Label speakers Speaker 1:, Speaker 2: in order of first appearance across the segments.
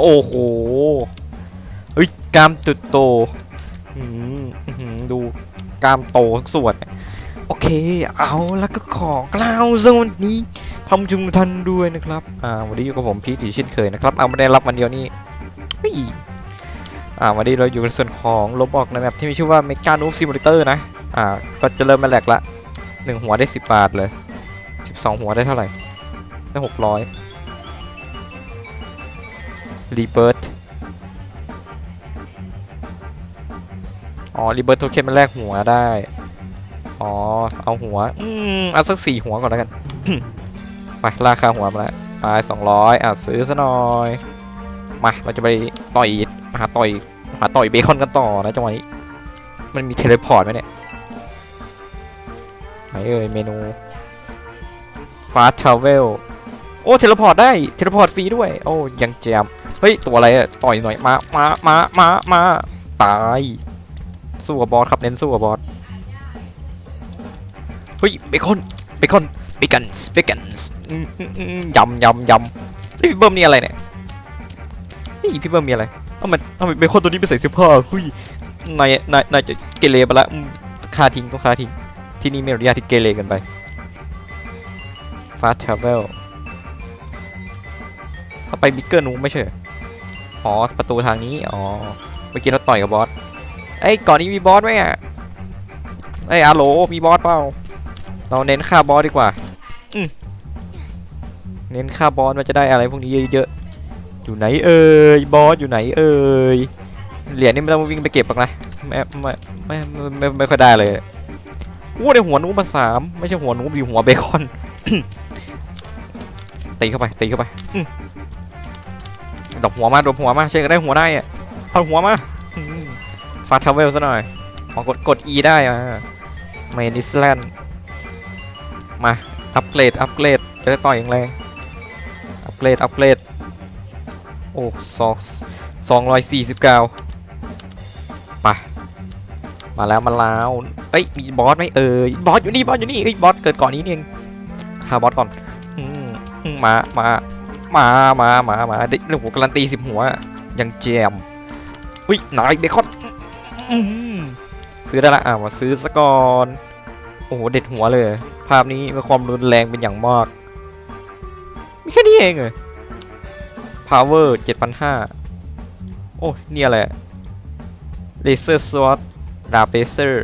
Speaker 1: โอ้โหเฮ้ยกล้ามตุดโตดูกล้ามโตทั้งส่วนโอเค เอาแล้วก็ขอกล่าวสวัสดีทำจุงทันด้วยนะครับ อ่า วันนี้อยู่กับผมพีทอีกเช่นเคยนะครับ เอาไม่ได้รับวันเดียวนี่ฮ้ยอ่า วันนี้เราอยู่ในส่วนของลบออกในแบบที่มีชื่อว่า Mega Noob Simulator นะ อ่า ก็จะเริ่มมาแหลกละหนึ่งหัวได้สิบบาทเลยสิบสองหัวได้เท่าไหร่ได้หกร้อย รีเบิร์ตอ๋อรีเบิร์ตโทเค็นมันแลกหัวได้ อ๋อ เอาหัว อืมเอาสักสี่หัวก่อนแล้วกัน ไปราคาหัวมาแล้วไปสองร้อยอะซื้อซะหน่อย มาเราจะไปต่อยหาต่อยหาต่อยเบคอนกันต่อนะจังหวะนี้ มันมีเทเลพอร์ตไหมเนี่ยไหนเอ่ยเมนูฟาสทราเวลโอ้เทเลพอร์ตได้เทเลพอร์ตฟรีด้วย โอ้ยังแจม เฮ้ย ตัวอะไรอะต่อยหน่อย มา มา มา มา มา ตาย สู้กับบอสครับ เน้นสู้กับบอส เฮ้ย เบคอน เบคอน เบคอนเบคอนยำยำยำพี่เบิ้มนี่อะไรเนี่ยเฮ้ยพี่เบิ้มมีอะไรเอามันเอาเบคอนตัวนี้ไปใส่เสื้อผ้าเฮ้ย นาย นาย นายจะเกเรไปละอืมฆ่าทิ้งต้องฆ่าทิ้ง ที่นี่ไม่อนุญาตที่เกเรกันไป ฟาสทราเวลเอาไปบิ๊กเกอร์นูไม่ใช่ ออ๋อประตูทางนี้ อ๋อ เมื่อกี้เราต่อยกับบอสเอ้ยก่อนนี้มีบอสไหมอะเอ้ยอาโลมีบอสเปล่า เราเน้นค่าบอสดีกว่าอืเน้นค่าบอสมันจะได้อะไรพวกนี้เยอะๆ อยู่ไหนเอ่ยบอสอยู่ไหนเอ่ย เหรียญนี่ไม่ต้องวิ่งไปเก็บหรอกนะไม่ไม่ไม่ไม่ไม่ไม่ค่อยได้เลยอู้ในหัวนูมาสามไม่ใช่หัวนูดีหัวเบคอนตีเข้าไปตีเข้าไปอื ดอกหัวมาดอกหัวมาเชนก็ได้หัวได้อะเอหัวมาฟาทาเวลซะหน่อยขอกดกด E ได้อะเมนิสแลนด์มาอัปเกรดอัปเกรดจะได้ต่อยอย่างแรงอัปเกรดอัปเกรดโอ้สองสองร้อยสี่สิบเก้ามามาแล้วมาแล้วเอ้ยมีบอสไหมเอ่ยบอสอยู่นี่บอสอยู่นี่เอ้ยบอสเกิดก่อนนี้เองฆ่าบอสก่อนอมมามา มามามามาได้เรื่องหัวการันตีสิบหัวยังแจมอุ้ยนายเบคอนซื้อได้ละอะมาซื้อซะก่อนโอ้โหเด็ดหัวเลย ภาพนี้มีความรุนแรงเป็นอย่างมากมีแค่นี้เองเลย power 7,500โอ้เนี่อะไร laser sword ดาบ laser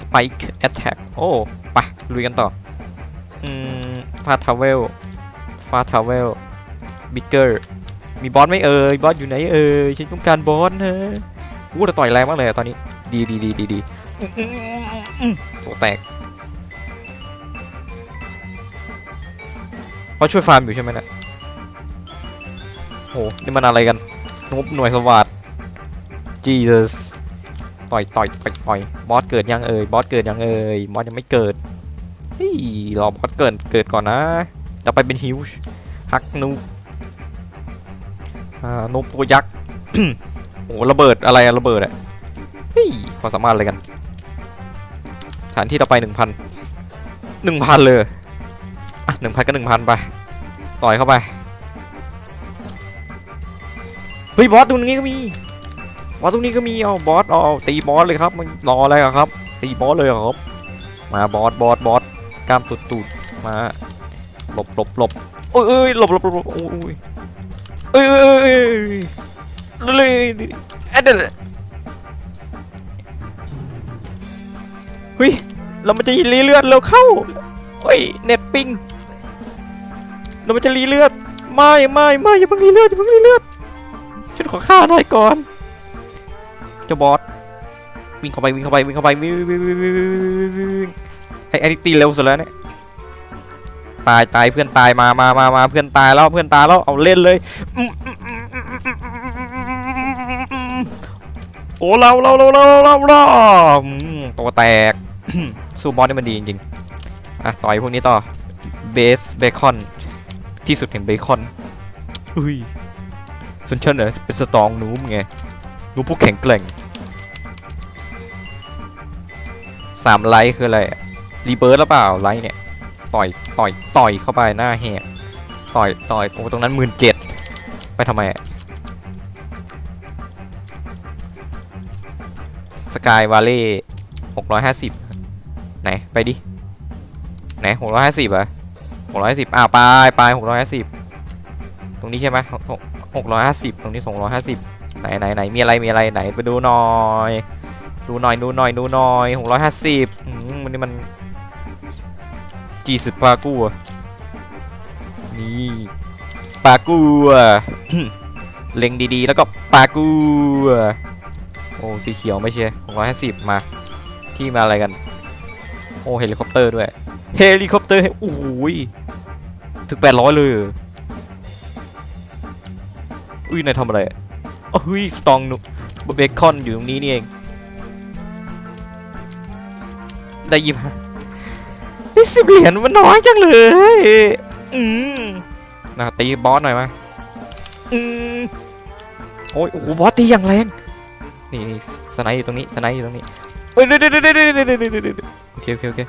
Speaker 1: spike attack โอ้ไปลุยกันต่ออืมฟาทาวเวล ฟาทาวเวลบิ๊กเกอร์มีบอสไหมเอ่ยบอสอยู่ไหนเอ่ยฉันต้องการบอสนะอู้แต่ต่อยแรงมากเลยตอนนี้ ดีดีดีดีดีตัวแตกเขาช่วยฟาร์มอยู่ใช่ไหมนะโหนี่มันอะไรกันนบหน่วยสวัสด Jesus ต่อยต่อยต่อยต่อยบอสเกิดยังเอ่ยบอสเกิดยังเอ่ยบอสยังไม่เกิดเฮ้ยรอบอสเกิดเกิดก่อนนะ จะไปเป็นฮิวช์ฮักนูอ่านูตัวยักษ์ โอ้ระเบิดอะไรอะระเบิดอะเฮ้ยความสามารถอะไรกัน สถานที่ต่อไปหนึ่งพันหนึ่งพันเลยอะหนึ่งพันก็หนึ่งพันไป ต่อยเข้าไป เฮ้ยบอสตรงนี้ก็มีบอสตรงนี้ก็มีเอาบอสเอาตีบอสเลยครับมันรออะไรครับตีบอสเลยครับ มาบอสบอสบอสกล้ามตุดตูดมา หลบหลบหลบโอ้ยเอ้ยหลบหลบหลบโอ้ยเอ้ยเอ้ยเลยเอเดี๋ยวเฮ้ยเรามันจะรีเลือดเร็วเข้าเฮ้ยเน็ตปิงเรามันจะรีเลือดไม่ไม่ไม่อย่าเพิ่งรีเลือดอย่าเพิ่งรีเลือดฉันขอฆ่านายก่อนเจ้าบอสวิ่งเข้าไปวิ่งเข้าไปวิ่งเข้าไปวิ่งวิ่งวิ่งวิ่งวิ่งวิ่งไอ้ไอ้นี่ตีเร็วสุดแล้วเนี่ย ตายตายเพื่อนตายมามามามาเพื่อนตายแล้วเพื่อนตายแล้วเอาเล่นเลยโอ้เราเราเราเราเราเราอืมตัวแตกสู้บอสนี่มันดีจริงๆอะต่อยพวกนี้ต่อเบสเบคอนที่สุดแห่งเบคอนอุ้ยส่วนฉันเหรอเป็นสตองนูมไงนูมพวกแข็งแกร่งสามไลท์คืออะไรรีเบิร์ดหรือเปล่าไลท์เนี่ย ต่อยต่อยต่อยเข้าไปหน้าแหกต่อยต่อยโอ้ตรงนั้นหมื่นเจ็ดไปทำไมสกายวาเล่หกร้อยห้าสิบไหน ไปดิ ไหนหกร้อยห้าสิบอะหกร้อยห้าสิบอ้าวไปไปหกร้อยห้าสิบตรงนี้ใช่ไหมหกร้อยห้าสิบตรงนี้สองร้อยห้าสิบไหนไหนไหนมีอะไรมีอะไรไหนไปดูหน่อย ดูหน่อยดูหน่อยดูหน่อยหกร้อยห้าสิบมันนี่มัน จีสุดปากู้อะนี่ปากู้อะเล็งดีๆ แล้วก็ปากู้อะโอ้สีเขียวไม่ใช่หกร้อยห้าสิบมา ที่มาอะไรกัน โอ้เฮลิคอปเตอร์ด้วย เฮลิคอปเตอร์โอ้ยถึงแปดร้อยเลยอุ้ยนายทำอะไรอะอ๋อเฮ้ยสตองนุเบคอนอยู่ตรงนี้นี่เอง ได้ยิบ ฮ้สิบเหรียญมันน้อยจังเลยอืมนะตีบอสหน่อยไหมอืมโอ้ยโอ้โหบอสตีอย่างแรงนี่นี่สไนอยู่ตรงนี้สไนอยู่ตรงนี้เฮ้ยเดี๋ยวเดี๋ยวเดี๋ยวเดี๋ยวเดี๋ยวเดี๋ยวโอเคโอเคโอเค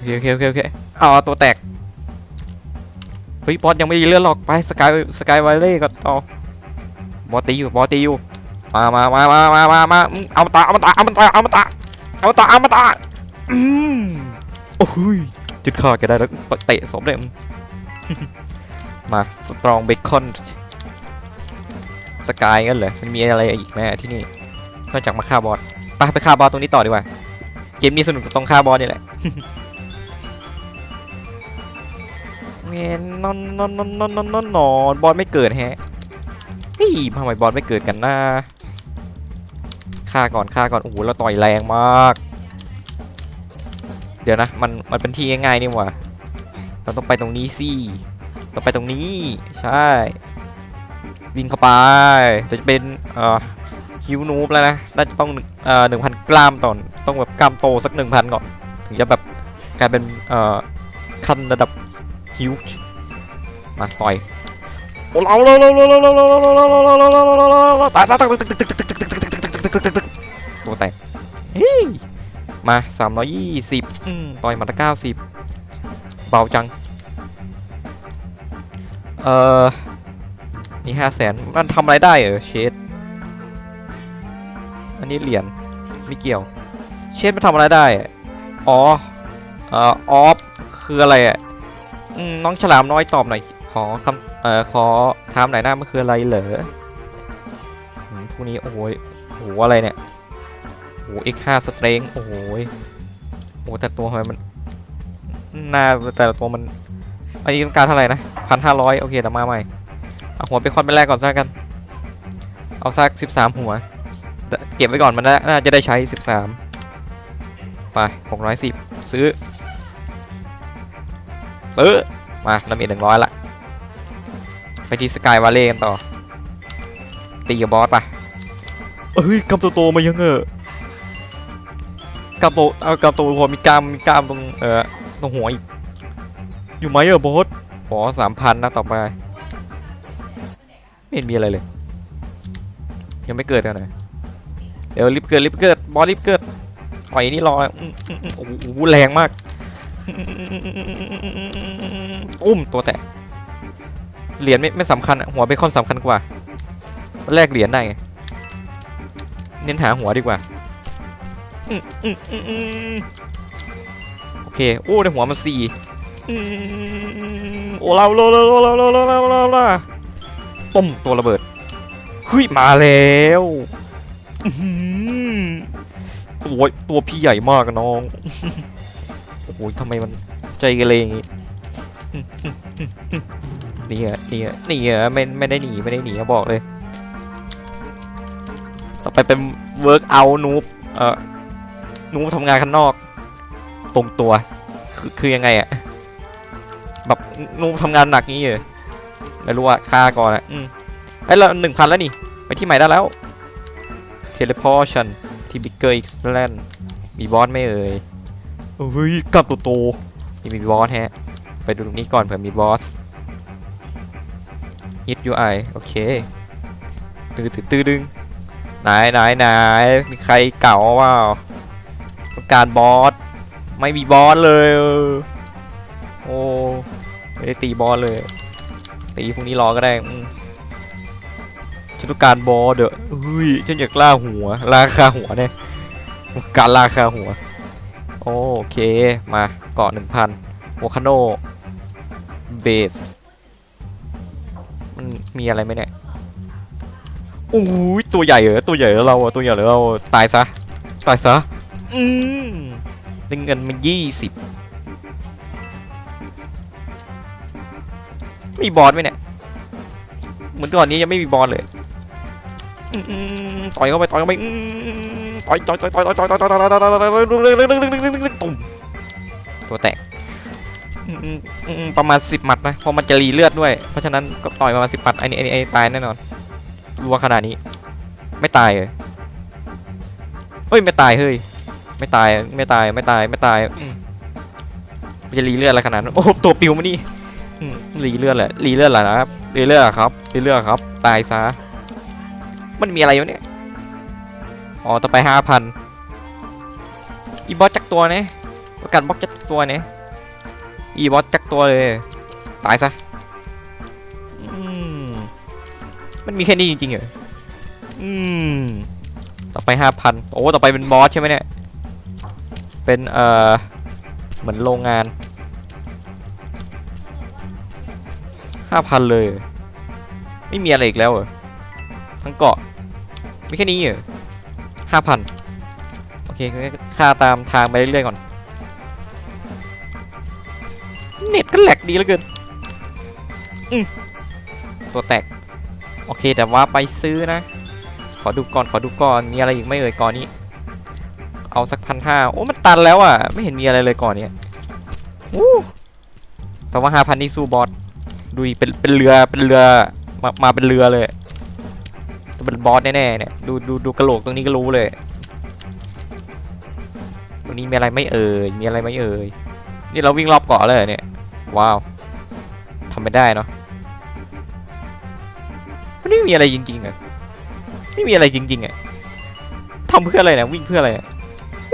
Speaker 1: โอเคโอเคโอเคโอเคเอาตัวแตกเฮ้ยบอสยังไม่ดีเลือดหรอกไปสกายสกายไวเล่ก็ต่อบอสตีอยู่บอสตีอยู่มามามามามามาเอาตาเอาตาเอาตาเอาตาเอาตาเอาตาอืม โอ้ยจุดขาดกันได้แล้วเตะศพเลยมาสตรองเบคอนสกายกันเหรอมันมีอะไรอีกไหมที่นี่นอกจากมาฆ่าบอสไปไปฆ่าบอสตรงนี้ต่อดีกว่าเกมนี้สนุกตรงฆ่าบอสนี่แหละเงี้ยนอนนอนนอนนอนนอนนอนนอนบอลไม่เกิดแฮะเฮ้ยทำไมบอลไม่เกิดกันนะฆ่าก่อนฆ่าก่อนโอ้โหเราต่อยแรงมาก เดี๋ยวนะ มัน มันเป็นที่ง่ายๆนี่หว่า เราต้องไปตรงนี้สิต้องไปตรงนี้ ใช่ วิ่งเข้าไปจะเป็น เอ่อฮิวนูบแล้วนะ น่าจะต้อง เอ่อหนึ่งพันกรัมต่อต้องแบบกล้ามโตสักหนึ่งพันก่อน ถึงจะแบบกลายเป็น เอ่อขั้นระดับฮิวมาต่อยโอ้เราเราเราเราเราเราเราเราเราเราเราเราตายซะตึกตึกตึกตึกตึกตึกตึกตึกตึกตึกตึกตัวแตกเฮ้ มาสามร้อยยี่สิบต่อยมาตะเก้าสิบเบาจัง เอ่อ นี่ห้าแสนมันทำอะไรได้เออเชดอันนี้เหรียญไม่เกี่ยว เชดมันทำอะไรได้ อ๋อ เอ่อ ออฟ คืออะไรอะอืมน้องฉลามน้อยตอบหน่อย ขอคำเอ่อ ขอถามหน่อยหน้ามันคืออะไรเหรออืมพวกนี้ โอ้โหยโอ้โหอะไรเนี่ย โอ้โห x 5สเตรงโอ้โหยโอ้โหแต่ตัวทำไมมันหน้าแต่ตัวมัน อันนี้ต้องการเท่าไหร่นะพันห้าร้อยโอเคแต่มาใหม่ เอาหัวไปคอนไปแรกก่อนซะกัน เอาสักสิบสามหัว เก็บไว้ก่อนมันน่าจะได้ใช้สิบสามไปหกร้อยสิบซื้อ ซื้อ มาเรามีหนึ่งร้อยละ ไปที่สกายวาเล่กันต่อ ตีกับบอสปะเฮ้ยกำตัวโตมายังเออ กำโตเอากำโตพอมีกล้ามมีกล้ามตรงเออตรงหัวอีกอยู่ไหมเออบอสขอสามพันนะต่อไปไม่เห็นมีอะไรเลย ยังไม่เกิดกันเลย เดี๋ยวรีบเกิดรีบเกิดบอสรีบเกิดปล่อยนี่รอโอ้โหแรงมาก อุ้มตัวแตกเหรียญไม่ไม่สำคัญหัวเบคอนสำคัญกว่า แลกเหรียญได้ไงเน้นหาหัวดีกว่า โอเค โอ้ในหัวมันสี่โอ้เราเราเราเราเราเราเราเราเราต้มตัวระเบิดเฮ้ยมาแล้วอื้อหือตัวตัวพี่ใหญ่มากะน้องโอ้โหทำไมมันใจกเรอย่างงี้นี่อะนี่อะนี่อะไม่ไม่ได้หนีไม่ได้หนีบอกเลย ต่อไปเป็นเวิร์กเอานูบเอ่อ นูบทำงานข้างนอก ตรงตัว คือคือยังไงอะแบบนูบทำงานหนักงี้เหรอไม่รู้อะค่าก่อนอะอืมไอ้ยเราหนึ่งพันแล้วนี่ ไปที่ใหม่ได้แล้ว เทเลพอร์ชันที่บิ๊กเกอร์อีกแลนด์มีบอสไหม่เอ่ยเฮ้ยกลับตัวโตนี่มีบอสแฮะ ไปดูตรงนี้ก่อนเผื่อมีบอส hit UI โอเคตื้อตื้อตื้อดึงไหนไหนไหนมีใครเก่าว่า ต้องการบอสไม่มีบอสเลย โอ้ไม่ได้ตีบอสเลย ตีพรุ่งนี้รอก็ได้ฉันต้องการบอสเด้อเฮ้ยฉันอยากล่าหัวล่าคาหัวเนี่ยการล่าคาหัว โอเคมาเกาะหนึ่งพันโวคาโนเบสมันมีอะไรไหมเนี่ยโอ้ยตัวใหญ่เหรอตัวใหญ่เรอเราตัวใหญ่เราตายซะตายซะ อืมได้เงินมายี่สิบมีบอสไหมเนี่ยเหมือนก่อนนี้ยังไม่มีบอสเลยอืมอืมต่อยเข้าไปต่อยเข้าไปอืมต่อยต่อยต่อยต่อยต่อยต่อยต่อยต่อยต่อยต่อยต่อยต่อยต่อยตุ่มตัวแตกอืมอืมอืมประมาณสิบหมัดนะเพราะมันจะรีเลือดด้วย เพราะฉะนั้นก็ต่อยประมาณสิบหมัดไอ้นี่ไอ้นี่ไอ้นี่ตายแน่นอนรัวขนาดนี้ ไม่ตายเลยเฮ้ยไม่ตายเฮ้ย ไม่ตายไม่ตายไม่ตายไม่ตายอืมมันจะรีเลือดอะไรขนาดนั้นโอ้โหตัวปิวมานี่อืมรีเลือดแหละรีเลือดแหละนะครับรีเลือดเหรอครับรีเลือดครับ ตายซะมันมีอะไรวะเนี่ยอ๋อต่อไปห้าพันอีบอสจักตัวเนี่ยประกันบอสจักตัวเนี่ยอีบอสจักตัวเลยตายซะอืมมันมีแค่นี้จริงๆเหรออืมต่อไปห้าพันโอ้ต่อไปเป็นบอสใช่ไหมเนี่ย เป็นเอ่อเหมือนโรงงานห้าพันเลย ไม่มีอะไรอีกแล้วเหรอทั้งเกาะมีแค่นี้เหรอห้าพันโอเคงั้นก็ค่าตามทางไปเรื่อยๆก่อน เน็ตก็แหลกดีเหลือเกินอืตัวแตก โอเคแต่ว่าไปซื้อนะ ขอดูก่อนขอดูก่อนมีอะไรอีกไหม่เอ่ยก่อนนี้ เอาสักพันห้าโอ้มันตันแล้วอะ ไม่เห็นมีอะไรเลยก่อนเนี้ยอู้แปลว่าห้าพันนี่สู้บอสดูเป็นเป็นเรือเป็นเรือมามาเป็นเรือเลยจะเป็นบอสแน่ๆเนี่ยดูดูดูกระโหลกตรงนี้ก็รู้เลยตรงนี้มีอะไรไม่เอ่ยมีอะไรไม่เอ่ยนี่เราวิ่งรอบเกาะเลยเนี่ยว้าวทำไม่ได้เนาะไม่มีอะไรจริงๆอะไม่มีอะไรจริงๆอะทำเพื่ออะไรเนะวิ่งเพื่ออะไรอะเฮ้ย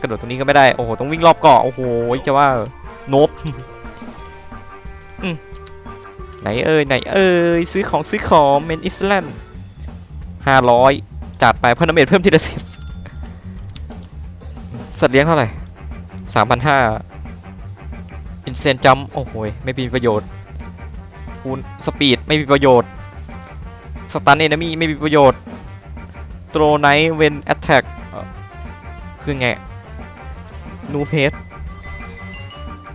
Speaker 1: กระโดดตรงนี้ก็ไม่ได้โอ้โหต้องวิ่งรอบเกาะโอ้โหจะว่าโนบไหนเอ่ยไหนเอ่ยซื้อของซื้อของเมนอิสแลนด์ห้าร้อยจัดไปเพิ่มน้ำเมจเพิ่มทีละสิบสัตว์เลี้ยงเท่าไหร่สามพันห้าอินเซนจัมโอ้โหไม่มีประโยชน์คูณสปีดไม่มีประโยชน์สตันเอนมีไม่มีประโยชน์โตรไนเวนแอตแทกคือไงูเพส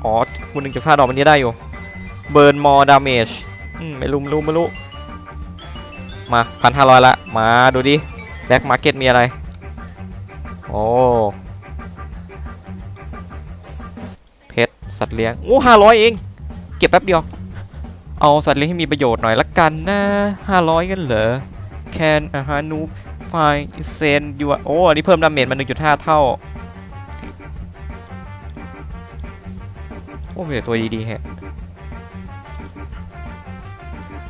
Speaker 1: อ๋อคุณหนึ่งจะพลาดอกมันนี้ได้อยู่ เบิร์นมอร์ดาเมจไม่รู้ไม่รู้ไม่รู้ มาพันห้าร้อยละ มาดูดิแบ็กมาร์เก็ตมีอะไร โอ้เพชรสัตว์เลี้ยง โอ้ห้าร้อยเอง เก็บแป๊บเดียว เอาสัตว์เลี้ยงให้มีประโยชน์หน่อยละกันนะห้าร้อยกันเหรอ Can อาหารนูไฟเซนยูโอ้อันนี้เพิ่มดาเมจมา1.5 เท่า โอ้มีแต่ตัวดีๆแฮะ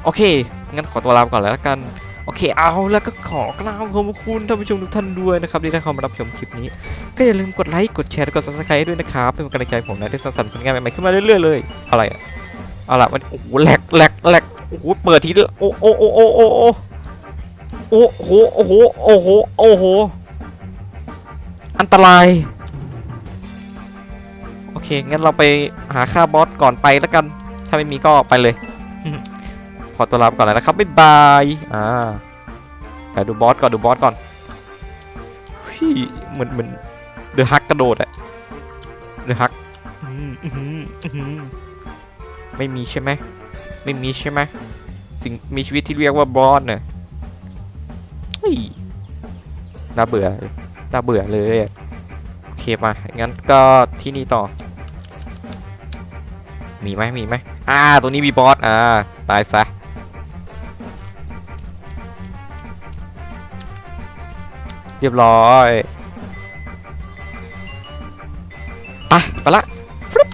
Speaker 1: โอเค งั้นขอตัวลาไปก่อนแล้วกัน โอเค เอาแล้วก็ขอกราบขอบคุณท่านผู้ชมทุกท่านด้วยนะครับที่ได้เข้ามารับชมคลิปนี้ ก็อย่าลืมกดไลค์ กดแชร์และกด subscribe ด้วยนะครับ เป็นกำลังใจผมนะที่สร้างสรรค์ผลงานใหม่ๆขึ้นมาเรื่อยๆเลย อะไรอะเอาล่ะมันโอ้โหแหลกแหลกแหลกโอ้โหเปิดทีโอ้โอ้โอ้โอ้โอ้โอ้โอ้โหโอ้โหโอ้โหโอ้โหอันตราย งั้นเราไปหาค่าบอสก่อนไปแล้วกัน ถ้าไม่มีก็ไปเลย ขอตัวลาไปก่อนเลยนะครับ บ๊ายบาย อ่าไปดูบอสก่อนดูบอสก่อนพี่เหมือนเหมือนเดือฮักกระโดดอะเดือฮักอื้อหืออื้อหืออื้อหือไม่มีใช่ไหม ไม่มีใช่ไหม สิ่งมีชีวิตที่เรียกว่าบอสเนี่ยเฮ้ยน่าเบื่อน่าเบื่อเลย โอเคมา งั้นก็ที่นี่ต่อ มีไหมมีไหมอ่าตัวนี้มีบอสอ่าตายซะเรียบร้อย